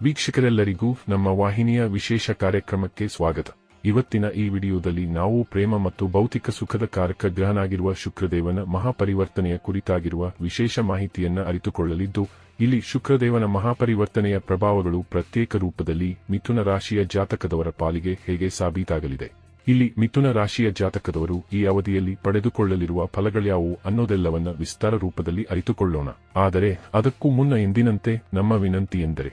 ವೀಕ್ಷಕರೆಲ್ಲರಿಗೂ ನಮ್ಮ ವಾಹಿನಿಯ ವಿಶೇಷ ಕಾರ್ಯಕ್ರಮಕ್ಕೆ ಸ್ವಾಗತ. ಇವತ್ತಿನ ಈ ವಿಡಿಯೋದಲ್ಲಿ ನಾವು ಪ್ರೇಮ ಮತ್ತು ಭೌತಿಕ ಸುಖದ ಕಾರಕ ಗ್ರಹನಾಗಿರುವ ಶುಕ್ರದೇವನ ಮಹಾಪರಿವರ್ತನೆಯ ಕುರಿತಾಗಿರುವ ವಿಶೇಷ ಮಾಹಿತಿಯನ್ನು ಅರಿತುಕೊಳ್ಳಲಿದ್ದು, ಇಲ್ಲಿ ಶುಕ್ರದೇವನ ಮಹಾಪರಿವರ್ತನೆಯ ಪ್ರಭಾವಗಳು ಪ್ರತ್ಯೇಕ ರೂಪದಲ್ಲಿ ಮಿಥುನ ರಾಶಿಯ ಜಾತಕದವರ ಪಾಲಿಗೆ ಹೇಗೆ ಸಾಬೀತಾಗಲಿದೆ. ಇಲ್ಲಿ ಮಿಥುನ ರಾಶಿಯ ಜಾತಕದವರು ಈ ಅವಧಿಯಲ್ಲಿ ಪಡೆದುಕೊಳ್ಳಲಿರುವ ಫಲಗಳ್ಯಾವು ಅನ್ನೋದೆಲ್ಲವನ್ನ ವಿಸ್ತಾರ ರೂಪದಲ್ಲಿ ಅರಿತುಕೊಳ್ಳೋಣ. ಆದರೆ ಅದಕ್ಕೂ ಮುನ್ನ ಎಂದಿನಂತೆ ನಮ್ಮ ವಿನಂತಿ ಎಂದರೆ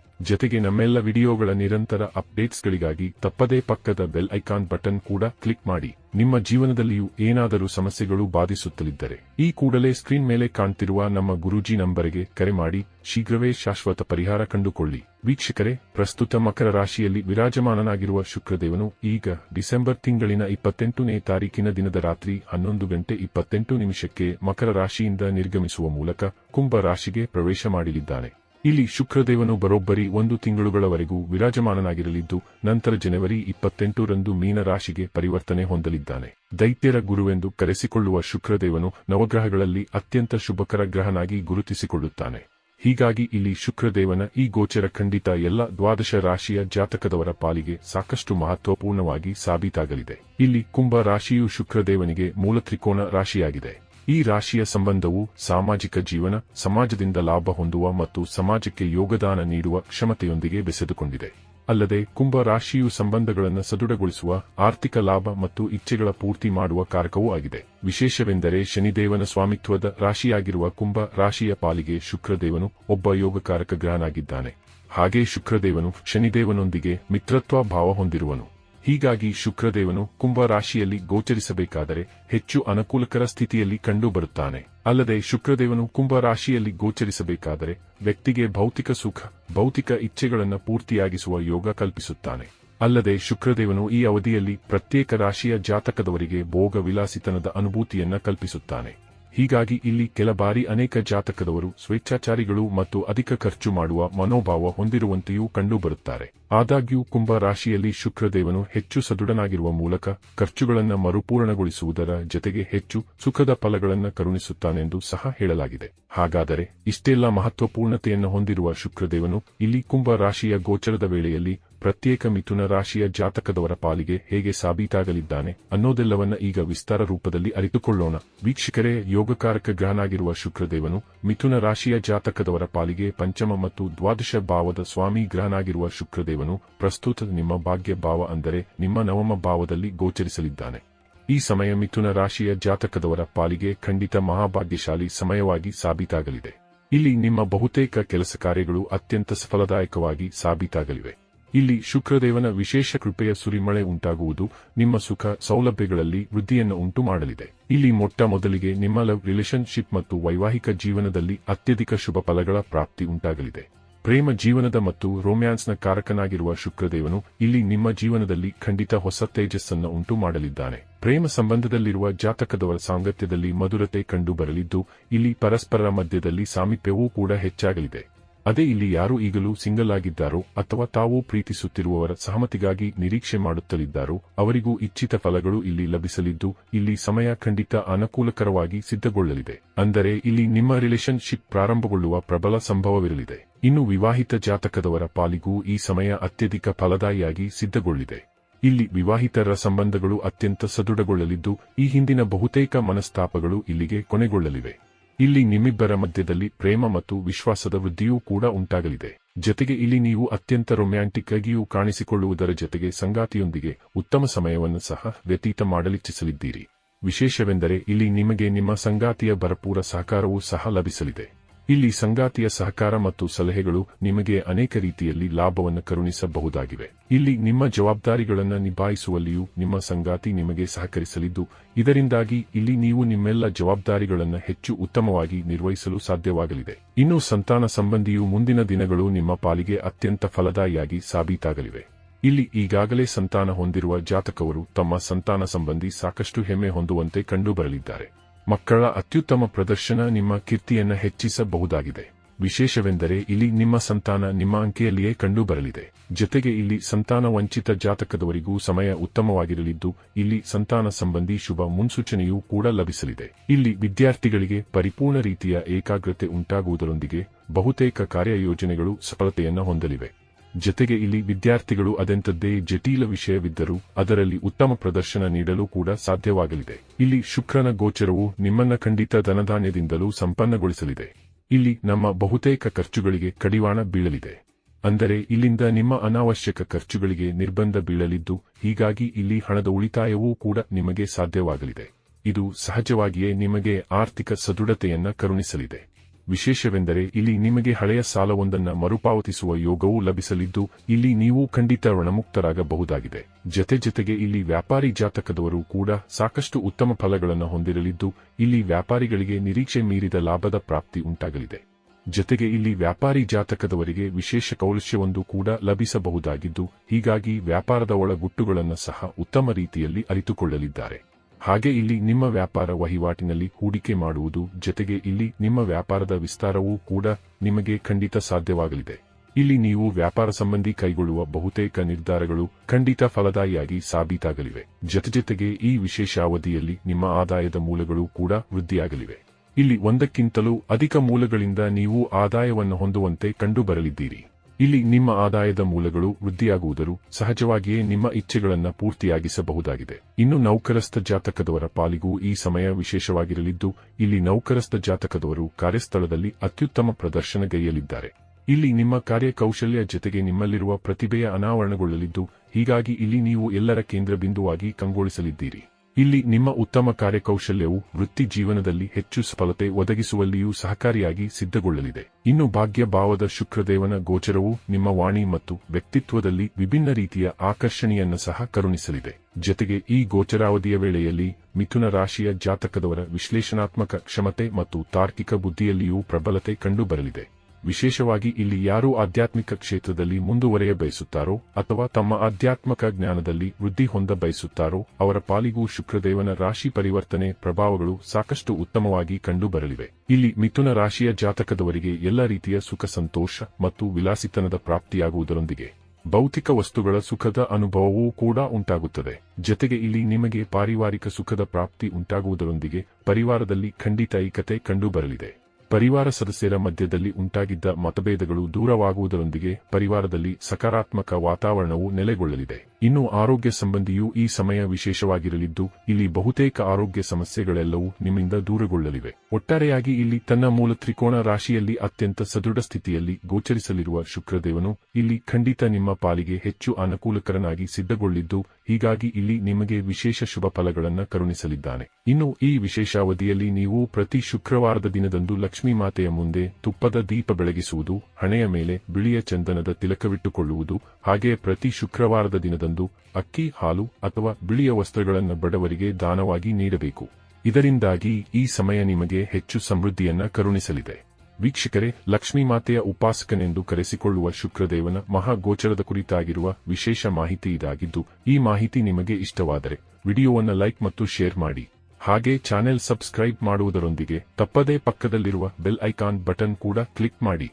ಜೊತೆಗೆ ನಮ್ಮೆಲ್ಲ ವಿಡಿಯೋಗಳ ನಿರಂತರ ಅಪ್ಡೇಟ್ಸ್ಗಳಿಗಾಗಿ ತಪ್ಪದೇ ಪಕ್ಕದ ಬೆಲ್ ಐಕಾನ್ ಬಟನ್ ಕೂಡ ಕ್ಲಿಕ್ ಮಾಡಿ. ನಿಮ್ಮ ಜೀವನದಲ್ಲಿಯೂ ಏನಾದರೂ ಸಮಸ್ಯೆಗಳು ಬಾಧಿಸುತ್ತಲಿದ್ದರೆ ಈ ಕೂಡಲೇ ಸ್ಕ್ರೀನ್ ಮೇಲೆ ಕಾಣ್ತಿರುವ ನಮ್ಮ ಗುರೂಜಿ ನಂಬರಿಗೆ ಕರೆ ಮಾಡಿ. ಶೀಘ್ರವೇ ಶಾಶ್ವತ ಪರಿಹಾರ ಕಂಡುಕೊಳ್ಳಿ. ವೀಕ್ಷಕರೇ, ಪ್ರಸ್ತುತ ಮಕರ ರಾಶಿಯಲ್ಲಿ ವಿರಾಜಮಾನನಾಗಿರುವ ಶುಕ್ರದೇವನು ಈಗ ಡಿಸೆಂಬರ್ ತಿಂಗಳಿನ ಇಪ್ಪತ್ತೆಂಟನೇ ತಾರೀಕಿನ ದಿನದ ರಾತ್ರಿ ಹನ್ನೊಂದು ಗಂಟೆ ಇಪ್ಪತ್ತೆಂಟು ನಿಮಿಷಕ್ಕೆ ಮಕರ ರಾಶಿಯಿಂದ ನಿರ್ಗಮಿಸುವ ಮೂಲಕ ಕುಂಭ ರಾಶಿಗೆ ಪ್ರವೇಶ ಮಾಡಲಿದ್ದಾನೆ. ಇಲ್ಲಿ ಶುಕ್ರದೇವನು ಬರೋಬ್ಬರಿ ಒಂದು ತಿಂಗಳುಗಳವರೆಗೂ ವಿರಾಜಮಾನನಾಗಿರಲಿದ್ದು, ನಂತರ ಜನವರಿ ಇಪ್ಪತ್ತೆಂಟರಂದು ಮೀನರಾಶಿಗೆ ಪರಿವರ್ತನೆ ಹೊಂದಲಿದ್ದಾನೆ. ದೈತ್ಯರ ಗುರುವೆಂದು ಕರೆಸಿಕೊಳ್ಳುವ ಶುಕ್ರದೇವನು ನವಗ್ರಹಗಳಲ್ಲಿ ಅತ್ಯಂತ ಶುಭಕರ ಗ್ರಹನಾಗಿ ಗುರುತಿಸಿಕೊಳ್ಳುತ್ತಾನೆ. ಹೀಗಾಗಿ ಇಲ್ಲಿ ಶುಕ್ರದೇವನ ಈ ಗೋಚರ ಖಂಡಿತ ಎಲ್ಲ ದ್ವಾದಶ ರಾಶಿಯ ಜಾತಕದವರ ಪಾಲಿಗೆ ಸಾಕಷ್ಟು ಮಹತ್ವಪೂರ್ಣವಾಗಿ ಸಾಬೀತಾಗಲಿದೆ. ಇಲ್ಲಿ ಕುಂಭ ರಾಶಿಯು ಶುಕ್ರದೇವನಿಗೆ ಮೂಲ ತ್ರಿಕೋನ ರಾಶಿಯಾಗಿದೆ. ಈ ರಾಶಿಯ ಸಂಬಂಧವು ಸಾಮಾಜಿಕ ಜೀವನ, ಸಮಾಜದಿಂದ ಲಾಭ ಹೊಂದುವ ಮತ್ತು ಸಮಾಜಕ್ಕೆ ಯೋಗದಾನ ನೀಡುವ ಕ್ಷಮತೆಯೊಂದಿಗೆ ಬೆಸೆದುಕೊಂಡಿದೆ. ಅಲ್ಲದೆ ಕುಂಭ ರಾಶಿಯು ಸಂಬಂಧಗಳನ್ನು ಸದೃಢಗೊಳಿಸುವ, ಆರ್ಥಿಕ ಲಾಭ ಮತ್ತು ಇಚ್ಛೆಗಳ ಪೂರ್ತಿ ಮಾಡುವ ಕಾರಕವೂ ಆಗಿದೆ. ವಿಶೇಷವೆಂದರೆ ಶನಿದೇವನ ಸ್ವಾಮಿತ್ವದ ರಾಶಿಯಾಗಿರುವ ಕುಂಭ ರಾಶಿಯ ಪಾಲಿಗೆ ಶುಕ್ರದೇವನು ಒಬ್ಬ ಯೋಗಕಾರಕ ಗ್ರಹನಾಗಿದ್ದಾನೆ. ಹಾಗೆ ಶುಕ್ರದೇವನು ಶನಿದೇವನೊಂದಿಗೆ ಮಿತ್ರತ್ವ ಭಾವ ಹೊಂದಿರುವನು. ಹೀಗಾಗಿ ಶುಕ್ರದೇವನು ಕುಂಭ ರಾಶಿಯಲ್ಲಿ ಗೋಚರಿಸಬೇಕಾದರೆ ಹೆಚ್ಚು ಅನುಕೂಲಕರ ಸ್ಥಿತಿಯಲ್ಲಿ ಕಂಡುಬರುತ್ತಾನೆ. ಅಲ್ಲದೆ ಶುಕ್ರದೇವನು ಕುಂಭ ರಾಶಿಯಲ್ಲಿ ಗೋಚರಿಸಬೇಕಾದರೆ ವ್ಯಕ್ತಿಗೆ ಭೌತಿಕ ಸುಖ, ಭೌತಿಕ ಇಚ್ಛೆಗಳನ್ನು ಪೂರ್ತಿಯಾಗಿಸುವ ಯೋಗ ಕಲ್ಪಿಸುತ್ತಾನೆ. ಅಲ್ಲದೆ ಶುಕ್ರದೇವನು ಈ ಅವಧಿಯಲ್ಲಿ ಪ್ರತ್ಯೇಕ ರಾಶಿಯ ಜಾತಕದವರಿಗೆ ಭೋಗ ವಿಲಾಸಿತನದ ಅನುಭೂತಿಯನ್ನ ಕಲ್ಪಿಸುತ್ತಾನೆ. ಹೀಗಾಗಿ ಇಲ್ಲಿ ಕೆಲ ಬಾರಿ ಅನೇಕ ಜಾತಕದವರು, ಸ್ವೇಚ್ಛಾಚಾರಿಗಳು ಮತ್ತು ಅಧಿಕ ಖರ್ಚು ಮಾಡುವ ಮನೋಭಾವ ಹೊಂದಿರುವಂತೆಯೂ ಕಂಡುಬರುತ್ತಾರೆ. ಆದಾಗ್ಯೂ ಕುಂಭ ರಾಶಿಯಲ್ಲಿ ಶುಕ್ರದೇವನು ಹೆಚ್ಚು ಸದೃಢನಾಗಿರುವ ಮೂಲಕ ಖರ್ಚುಗಳನ್ನು ಮರುಪೂರಣಗೊಳಿಸುವುದರ ಜತೆಗೆ ಹೆಚ್ಚು ಸುಖದ ಫಲಗಳನ್ನು ಕರುಣಿಸುತ್ತಾನೆಂದು ಸಹ ಹೇಳಲಾಗಿದೆ. ಹಾಗಾದರೆ ಇಷ್ಟೆಲ್ಲ ಮಹತ್ವಪೂರ್ಣತೆಯನ್ನು ಹೊಂದಿರುವ ಶುಕ್ರದೇವನು ಇಲ್ಲಿ ಕುಂಭ ರಾಶಿಯ ಗೋಚರದ ವೇಳೆಯಲ್ಲಿ ಪ್ರತ್ಯೇಕ ಮಿಥುನ ರಾಶಿಯ ಜಾತಕದವರ ಪಾಲಿಗೆ ಹೇಗೆ ಸಾಬೀತಾಗಲಿದ್ದಾನೆ ಅನ್ನೋದೆಲ್ಲವನ್ನ ಈಗ ವಿಸ್ತಾರ ರೂಪದಲ್ಲಿ ಅರಿತುಕೊಳ್ಳೋಣ. ವೀಕ್ಷಕರೇ, ಯೋಗಕಾರಕ ಗ್ರಹನಾಗಿರುವ ಶುಕ್ರದೇವನು ಮಿಥುನ ರಾಶಿಯ ಜಾತಕದವರ ಪಾಲಿಗೆ ಪಂಚಮ ಮತ್ತು ದ್ವಾದಶ ಭಾವದ ಸ್ವಾಮಿ ಗ್ರಹನಾಗಿರುವ ಶುಕ್ರದೇವನು ಪ್ರಸ್ತುತ ನಿಮ್ಮ ಭಾಗ್ಯ ಭಾವ ಅಂದರೆ ನಿಮ್ಮ ನವಮ ಭಾವದಲ್ಲಿ ಗೋಚರಿಸಲಿದ್ದಾನೆ. ಈ ಸಮಯ ಮಿಥುನ ರಾಶಿಯ ಜಾತಕದವರ ಪಾಲಿಗೆ ಖಂಡಿತ ಮಹಾಭಾಗ್ಯಶಾಲಿ ಸಮಯವಾಗಿ ಸಾಬೀತಾಗಲಿದೆ. ಇಲ್ಲಿ ನಿಮ್ಮ ಬಹುತೇಕ ಕೆಲಸ ಕಾರ್ಯಗಳು ಅತ್ಯಂತ ಸಫಲದಾಯಕವಾಗಿ ಸಾಬೀತಾಗಲಿವೆ. ಇಲ್ಲಿ ಶುಕ್ರದೇವನ ವಿಶೇಷ ಕೃಪೆಯ ಸುರಿಮಳೆ ಉಂಟಾಗುವುದು, ನಿಮ್ಮ ಸುಖ ಸೌಲಭ್ಯಗಳಲ್ಲಿ ವೃದ್ಧಿಯನ್ನು ಉಂಟು ಮಾಡಲಿದೆ ಇಲ್ಲಿ ಮೊಟ್ಟ ಮೊದಲಿಗೆ ನಿಮ್ಮ ಲವ್ ರಿಲೇಷನ್ಶಿಪ್ ಮತ್ತು ವೈವಾಹಿಕ ಜೀವನದಲ್ಲಿ ಅತ್ಯಧಿಕ ಶುಭ ಫಲಗಳ ಪ್ರಾಪ್ತಿ ಉಂಟಾಗಲಿದೆ. ಪ್ರೇಮ ಜೀವನದ ಮತ್ತು ರೋಮ್ಯಾನ್ಸ್ನ ಕಾರಕನಾಗಿರುವ ಶುಕ್ರದೇವನು ಇಲ್ಲಿ ನಿಮ್ಮ ಜೀವನದಲ್ಲಿ ಖಂಡಿತ ಹೊಸ ತೇಜಸ್ಸನ್ನು ಉಂಟು ಮಾಡಲಿದ್ದಾನೆ ಪ್ರೇಮ ಸಂಬಂಧದಲ್ಲಿರುವ ಜಾತಕದವರ ಸಾಂಗತ್ಯದಲ್ಲಿ ಮಧುರತೆ ಕಂಡುಬರಲಿದ್ದು, ಇಲ್ಲಿ ಪರಸ್ಪರರ ಮಧ್ಯದಲ್ಲಿ ಸಾಮೀಪ್ಯವೂ ಕೂಡ ಹೆಚ್ಚಾಗಲಿದೆ. ಅದೇ ಇಲ್ಲಿ ಯಾರು ಈಗಲೂ ಸಿಂಗಲ್ ಆಗಿದ್ದಾರೋ ಅಥವಾ ತಾವು ಪ್ರೀತಿಸುತ್ತಿರುವವರ ಸಹಮತಿಗಾಗಿ ನಿರೀಕ್ಷೆ ಮಾಡುತ್ತಲಿದ್ದಾರೋ, ಅವರಿಗೂ ಇಚ್ಛಿತ ಫಲಗಳು ಇಲ್ಲಿ ಲಭಿಸಲಿದ್ದು, ಇಲ್ಲಿ ಸಮಯ ಖಂಡಿತ ಅನುಕೂಲಕರವಾಗಿ ಸಿದ್ಧಗೊಳ್ಳಲಿದೆ. ಅಂದರೆ ಇಲ್ಲಿ ನಿಮ್ಮ ರಿಲೇಶನ್ಶಿಪ್ ಪ್ರಾರಂಭಗೊಳ್ಳುವ ಪ್ರಬಲ ಸಂಭವವಿರಲಿದೆ. ಇನ್ನು ವಿವಾಹಿತ ಜಾತಕದವರ ಪಾಲಿಗೂ ಈ ಸಮಯ ಅತ್ಯಧಿಕ ಫಲದಾಯಿಯಾಗಿ ಸಿದ್ಧಗೊಳ್ಳಿದೆ. ಇಲ್ಲಿ ವಿವಾಹಿತರ ಸಂಬಂಧಗಳು ಅತ್ಯಂತ ಸದೃಢಗೊಳ್ಳಲಿದ್ದು, ಈ ಹಿಂದಿನ ಬಹುತೇಕ ಮನಸ್ತಾಪಗಳು ಇಲ್ಲಿಗೆ ಕೊನೆಗೊಳ್ಳಲಿವೆ. ಇಲ್ಲಿ ನಿಮ್ಮಿಬ್ಬರ ಮಧ್ಯದಲ್ಲಿ ಪ್ರೇಮ ಮತ್ತು ವಿಶ್ವಾಸದ ವೃದ್ಧಿಯೂ ಕೂಡ ಉಂಟಾಗಲಿದೆ. ಜೊತೆಗೆ ಇಲ್ಲಿ ನೀವು ಅತ್ಯಂತ ರೊಮ್ಯಾಂಟಿಕ್ ಆಗಿಯೂ ಕಾಣಿಸಿಕೊಳ್ಳುವುದರ ಜೊತೆಗೆ ಸಂಗಾತಿಯೊಂದಿಗೆ ಉತ್ತಮ ಸಮಯವನ್ನು ಸಹ ವ್ಯತೀತ ಮಾಡಲಿಚ್ಛಿಸಲಿದ್ದೀರಿ. ವಿಶೇಷವೆಂದರೆ ಇಲ್ಲಿ ನಿಮಗೆ ನಿಮ್ಮ ಸಂಗಾತಿಯ ಭರಪೂರ ಸಹಕಾರವೂ ಸಹ ಲಭಿಸಲಿದೆ. ಇಲ್ಲಿ ಸಂಗಾತಿಯ ಸಹಕಾರ ಮತ್ತು ಸಲಹೆಗಳು ನಿಮಗೆ ಅನೇಕ ರೀತಿಯಲ್ಲಿ ಲಾಭವನ್ನು ಕರುಣಿಸಬಹುದಾಗಿವೆ. ಇಲ್ಲಿ ನಿಮ್ಮ ಜವಾಬ್ದಾರಿಗಳನ್ನು ನಿಭಾಯಿಸುವಲ್ಲಿಯೂ ನಿಮ್ಮ ಸಂಗಾತಿ ನಿಮಗೆ ಸಹಕರಿಸಲಿದ್ದು, ಇದರಿಂದಾಗಿ ಇಲ್ಲಿ ನೀವು ನಿಮ್ಮೆಲ್ಲ ಜವಾಬ್ದಾರಿಗಳನ್ನು ಹೆಚ್ಚು ಉತ್ತಮವಾಗಿ ನಿರ್ವಹಿಸಲು ಸಾಧ್ಯವಾಗಲಿದೆ. ಇನ್ನು ಸಂತಾನ ಸಂಬಂಧಿಯು ಮುಂದಿನ ದಿನಗಳು ನಿಮ್ಮ ಪಾಲಿಗೆ ಅತ್ಯಂತ ಫಲದಾಯಿಯಾಗಿ ಸಾಬೀತಾಗಲಿವೆ. ಇಲ್ಲಿ ಈಗಾಗಲೇ ಸಂತಾನ ಹೊಂದಿರುವ ಜಾತಕವರು ತಮ್ಮ ಸಂತಾನ ಸಂಬಂಧಿ ಸಾಕಷ್ಟು ಹೆಮ್ಮೆ ಹೊಂದುವಂತೆ ಕಂಡುಬರಲಿದ್ದಾರೆ. ಮಕ್ಕಳ ಅತ್ಯುತ್ತಮ ಪ್ರದರ್ಶನ ನಿಮ್ಮ ಕೀರ್ತಿಯನ್ನು ಹೆಚ್ಚಿಸಬಹುದಾಗಿದೆ. ವಿಶೇಷವೆಂದರೆ ಇಲ್ಲಿ ನಿಮ್ಮ ಸಂತಾನ ನಿಮ್ಮ ಅಂಕೆಯಲ್ಲಿಯೇ ಕಂಡುಬರಲಿದೆ. ಜೊತೆಗೆ ಇಲ್ಲಿ ಸಂತಾನ ವಂಚಿತ ಜಾತಕದವರಿಗೂ ಸಮಯ ಉತ್ತಮವಾಗಿರಲಿದ್ದು, ಇಲ್ಲಿ ಸಂತಾನ ಸಂಬಂಧಿ ಶುಭ ಮುನ್ಸೂಚನೆಯೂ ಕೂಡ ಲಭಿಸಲಿದೆ. ಇಲ್ಲಿ ವಿದ್ಯಾರ್ಥಿಗಳಿಗೆ ಪರಿಪೂರ್ಣ ರೀತಿಯ ಏಕಾಗ್ರತೆ ಉಂಟಾಗುವುದರೊಂದಿಗೆ ಬಹುತೇಕ ಕಾರ್ಯಯೋಜನೆಗಳು ಸಫಲತೆಯನ್ನು ಹೊಂದಲಿವೆ. ಜೊತೆಗೆ ಇಲ್ಲಿ ವಿದ್ಯಾರ್ಥಿಗಳು ಅದೆಂಥದ್ದೇ ಜಟಿಲ ವಿಷಯವಿದ್ದರೂ ಅದರಲ್ಲಿ ಉತ್ತಮ ಪ್ರದರ್ಶನ ನೀಡಲು ಕೂಡ ಸಾಧ್ಯವಾಗಲಿದೆ. ಇಲ್ಲಿ ಶುಕ್ರನ ಗೋಚರವು ನಿಮ್ಮನ್ನ ಖಂಡಿತ ಧನಧಾನ್ಯದಿಂದಲೂ ಸಂಪನ್ನಗೊಳಿಸಲಿದೆ. ಇಲ್ಲಿ ನಮ್ಮ ಬಹುತೇಕ ಖರ್ಚುಗಳಿಗೆ ಕಡಿವಾಣ ಬೀಳಲಿದೆ. ಅಂದರೆ ಇಲ್ಲಿಂದ ನಿಮ್ಮ ಅನಾವಶ್ಯಕ ಖರ್ಚುಗಳಿಗೆ ನಿರ್ಬಂಧ ಬೀಳಲಿದ್ದು, ಹೀಗಾಗಿ ಇಲ್ಲಿ ಹಣದ ಉಳಿತಾಯವೂ ಕೂಡ ನಿಮಗೆ ಸಾಧ್ಯವಾಗಲಿದೆ. ಇದು ಸಹಜವಾಗಿಯೇ ನಿಮಗೆ ಆರ್ಥಿಕ ಸದೃಢತೆಯನ್ನ ಕರುಣಿಸಲಿದೆ. ವಿಶೇಷವೆಂದರೆ ಇಲ್ಲಿ ನಿಮಗೆ ಹಳೆಯ ಸಾಲವೊಂದನ್ನ ಮರುಪಾವತಿಸುವ ಯೋಗವೂ ಲಭಿಸಲಿದ್ದು, ಇಲ್ಲಿ ನೀವು ಖಂಡಿತ ಋಣಮುಕ್ತರಾಗಬಹುದಾಗಿದೆ. ಜತೆ ಜತೆಗೆ ಇಲ್ಲಿ ವ್ಯಾಪಾರಿ ಜಾತಕದವರು ಕೂಡ ಸಾಕಷ್ಟು ಉತ್ತಮ ಫಲಗಳನ್ನು ಹೊಂದಿರಲಿದ್ದು, ಇಲ್ಲಿ ವ್ಯಾಪಾರಿಗಳಿಗೆ ನಿರೀಕ್ಷೆ ಮೀರಿದ ಲಾಭದ ಪ್ರಾಪ್ತಿ ಉಂಟಾಗಲಿದೆ. ಜತೆಗೆ ಇಲ್ಲಿ ವ್ಯಾಪಾರಿ ಜಾತಕದವರಿಗೆ ವಿಶೇಷ ಕೌಲಸ್ಯವೊಂದು ಕೂಡ ಲಭಿಸಬಹುದಾಗಿದ್ದು, ಹೀಗಾಗಿ ವ್ಯಾಪಾರದ ಒಳಗುಟ್ಟುಗಳನ್ನು ಸಹ ಉತ್ತಮ ರೀತಿಯಲ್ಲಿ ಅರಿತುಕೊಳ್ಳಲಿದ್ದಾರೆ. ಹಾಗೆ ಇಲ್ಲಿ ನಿಮ್ಮ ವ್ಯಾಪಾರ ವಹಿವಾಟಿನಲ್ಲಿ ಹೂಡಿಕೆ ಮಾಡುವುದು ಜೊತೆಗೆ ಇಲ್ಲಿ ನಿಮ್ಮ ವ್ಯಾಪಾರದ ವಿಸ್ತಾರವೂ ಕೂಡ ನಿಮಗೆ ಖಂಡಿತ ಸಾಧ್ಯವಾಗಲಿದೆ. ಇಲ್ಲಿ ನೀವು ವ್ಯಾಪಾರ ಸಂಬಂಧಿ ಕೈಗೊಳ್ಳುವ ಬಹುತೇಕ ನಿರ್ಧಾರಗಳು ಖಂಡಿತ ಫಲದಾಯಿಯಾಗಿ ಸಾಬೀತಾಗಲಿವೆ. ಜೊತೆಜೊತೆಗೆ ಈ ವಿಶೇಷ ಅವಧಿಯಲ್ಲಿ ನಿಮ್ಮ ಆದಾಯದ ಮೂಲಗಳು ಕೂಡ ವೃದ್ಧಿಯಾಗಲಿವೆ. ಇಲ್ಲಿ ಒಂದಕ್ಕಿಂತಲೂ ಅಧಿಕ ಮೂಲಗಳಿಂದ ನೀವು ಆದಾಯವನ್ನು ಹೊಂದುವಂತೆ ಕಂಡುಬರಲಿದ್ದೀರಿ. ಇಲ್ಲಿ ನಿಮ್ಮ ಆದಾಯದ ಮೂಲಗಳು ವೃದ್ಧಿಯಾಗುವುದರು ಸಹಜವಾಗಿಯೇ ನಿಮ್ಮ ಇಚ್ಛೆಗಳನ್ನ ಪೂರ್ತಿಯಾಗಿಸಬಹುದಾಗಿದೆ. ಇನ್ನು ನೌಕರಸ್ಥ ಜಾತಕದವರ ಪಾಲಿಗೂ ಈ ಸಮಯ ವಿಶೇಷವಾಗಿರಲಿದ್ದು, ಇಲ್ಲಿ ನೌಕರಸ್ಥ ಜಾತಕದವರು ಕಾರ್ಯಸ್ಥಳದಲ್ಲಿ ಅತ್ಯುತ್ತಮ ಪ್ರದರ್ಶನಗೈಯಲಿದ್ದಾರೆ ಇಲ್ಲಿ ನಿಮ್ಮ ಕಾರ್ಯಕೌಶಲ್ಯ ಜೊತೆಗೆ ನಿಮ್ಮಲ್ಲಿರುವ ಪ್ರತಿಭೆಯ ಅನಾವರಣಗೊಳ್ಳಲಿದ್ದು, ಹೀಗಾಗಿ ಇಲ್ಲಿ ನೀವು ಎಲ್ಲರ ಕೇಂದ್ರ ಬಿಂದುವಾಗಿ ಕಂಗೊಳಿಸಲಿದ್ದೀರಿ. ಇಲ್ಲಿ ನಿಮ್ಮ ಉತ್ತಮ ಕಾರ್ಯಕೌಶಲ್ಯವು ವೃತ್ತಿ ಜೀವನದಲ್ಲಿ ಹೆಚ್ಚು ಸಫಲತೆ ಒದಗಿಸುವಲ್ಲಿಯೂ ಸಹಕಾರಿಯಾಗಿ ಸಿದ್ಧಗೊಳ್ಳಲಿದೆ. ಇನ್ನು ಭಾಗ್ಯ ಭಾವದ ಶುಕ್ರದೇವನ ಗೋಚರವು ನಿಮ್ಮ ವಾಣಿ ಮತ್ತು ವ್ಯಕ್ತಿತ್ವದಲ್ಲಿ ವಿಭಿನ್ನ ರೀತಿಯ ಆಕರ್ಷಣೆಯನ್ನು ಸಹ ಕರುಣಿಸಲಿದೆ. ಜತೆಗೆ ಈ ಗೋಚರಾವಧಿಯ ವೇಳೆಯಲ್ಲಿ ಮಿಥುನ ರಾಶಿಯ ಜಾತಕದವರ ವಿಶ್ಲೇಷಣಾತ್ಮಕ ಕ್ಷಮತೆ ಮತ್ತು ತಾರ್ಕಿಕ ಬುದ್ಧಿಯಲ್ಲಿಯೂ ಪ್ರಬಲತೆ ಕಂಡುಬರಲಿದೆ. ವಿಶೇಷವಾಗಿ ಇಲ್ಲಿ ಯಾರು ಆಧ್ಯಾತ್ಮಿಕ ಕ್ಷೇತ್ರದಲ್ಲಿ ಮುಂದುವರೆಯ ಬಯಸುತ್ತಾರೋ ಅಥವಾ ತಮ್ಮ ಆಧ್ಯಾತ್ಮಕ ಜ್ಞಾನದಲ್ಲಿ ವೃದ್ಧಿ ಹೊಂದ ಬಯಸುತ್ತಾರೋ ಅವರ ಪಾಲಿಗೂ ಶುಕ್ರದೇವನ ರಾಶಿ ಪರಿವರ್ತನೆ ಪ್ರಭಾವಗಳು ಸಾಕಷ್ಟು ಉತ್ತಮವಾಗಿ ಕಂಡುಬರಲಿವೆ. ಇಲ್ಲಿ ಮಿಥುನ ರಾಶಿಯ ಜಾತಕದವರಿಗೆ ಎಲ್ಲ ರೀತಿಯ ಸುಖ ಸಂತೋಷ ಮತ್ತು ವಿಲಾಸಿತನದ ಪ್ರಾಪ್ತಿಯಾಗುವುದರೊಂದಿಗೆ ಭೌತಿಕ ವಸ್ತುಗಳ ಸುಖದ ಅನುಭವವೂ ಕೂಡ ಉಂಟಾಗುತ್ತದೆ. ಜತೆಗೆ ಇಲ್ಲಿ ನಿಮಗೆ ಪಾರಿವಾರಿಕ ಸುಖದ ಪ್ರಾಪ್ತಿ ಉಂಟಾಗುವುದರೊಂದಿಗೆ ಪರಿವಾರದಲ್ಲಿ ಖಂಡಿತ ಏಕತೆ ಕಂಡುಬರಲಿದೆ. ಪರಿವಾರ ಸದಸ್ಯರ ಮಧ್ಯದಲ್ಲಿ ಉಂಟಾಗಿದ್ದ ಮತಭೇದಗಳು ದೂರವಾಗುವುದರೊಂದಿಗೆ ಪರಿವಾರದಲ್ಲಿ ಸಕಾರಾತ್ಮಕ ವಾತಾವರಣವು ನೆಲೆಗೊಳ್ಳಲಿದೆ. ಇನ್ನು ಆರೋಗ್ಯ ಸಂಬಂಧಿಯೂ ಈ ಸಮಯ ವಿಶೇಷವಾಗಿರಲಿದ್ದು, ಇಲ್ಲಿ ಬಹುತೇಕ ಆರೋಗ್ಯ ಸಮಸ್ಯೆಗಳೆಲ್ಲವೂ ನಿಮ್ಮಿಂದ ದೂರಗೊಳ್ಳಲಿವೆ. ಒಟ್ಟಾರೆಯಾಗಿ ಇಲ್ಲಿ ತನ್ನ ಮೂಲ ತ್ರಿಕೋಣ ರಾಶಿಯಲ್ಲಿ ಅತ್ಯಂತ ಸದೃಢ ಸ್ಥಿತಿಯಲ್ಲಿ ಗೋಚರಿಸಲಿರುವ ಶುಕ್ರದೇವನು ಇಲ್ಲಿ ಖಂಡಿತ ನಿಮ್ಮ ಪಾಲಿಗೆ ಹೆಚ್ಚು ಅನುಕೂಲಕರನಾಗಿ ಸಿದ್ಧಗೊಳ್ಳಿದ್ದು ಹೀಗಾಗಿ ಇಲ್ಲಿ ನಿಮಗೆ ವಿಶೇಷ ಶುಭ ಫಲಗಳನ್ನು ಕರುಣಿಸಲಿದ್ದಾನೆ. ಇನ್ನು ಈ ವಿಶೇಷಾವಧಿಯಲ್ಲಿ ನೀವು ಪ್ರತಿ ಶುಕ್ರವಾರದ ದಿನದಂದು ಲಕ್ಷ್ಮೀ ಮಾತೆಯ ಮುಂದೆ ತುಪ್ಪದ ದೀಪ ಬೆಳಗಿಸುವುದು, ಹಣೆಯ ಮೇಲೆ ಬಿಳಿಯ ಚಂದನದ ತಿಲಕವಿಟ್ಟುಕೊಳ್ಳುವುದು, ಹಾಗೆ ಪ್ರತಿ ಶುಕ್ರವಾರದ ದಿನದಂದು ಅಕ್ಕಿ, ಹಾಲು ಅಥವಾ ಬಿಳಿಯ ವಸ್ತ್ರಗಳನ್ನು ಬಡವರಿಗೆ ದಾನವಾಗಿ ನೀಡಬೇಕು. ಇದರಿಂದಾಗಿ ಈ ಸಮಯ ನಿಮಗೆ ಹೆಚ್ಚು ಸಮೃದ್ಧಿಯನ್ನ ಕರುಣಿಸಲಿದೆ. ವೀಕ್ಷಕರೇ, ಲಕ್ಷ್ಮೀ ಮಾತೆಯ ಉಪಾಸಕನೆಂದು ಕರೆಸಿಕೊಳ್ಳುವ ಶುಕ್ರದೇವನ ಮಹಾಗೋಚರದ ಕುರಿತಾಗಿರುವ ವಿಶೇಷ ಮಾಹಿತಿ ಇದಾಗಿದ್ದು, ಈ ಮಾಹಿತಿ ನಿಮಗೆ ಇಷ್ಟವಾದರೆ ವಿಡಿಯೋವನ್ನು ಲೈಕ್ ಮತ್ತು ಶೇರ್ ಮಾಡಿ. ಹಾಗೆ ಚಾನೆಲ್ ಸಬ್ಸ್ಕ್ರೈಬ್ ಮಾಡುವುದರೊಂದಿಗೆ ತಪ್ಪದೇ ಪಕ್ಕದಲ್ಲಿರುವ ಬೆಲ್ ಐಕಾನ್ ಬಟನ್ ಕೂಡ ಕ್ಲಿಕ್ ಮಾಡಿ.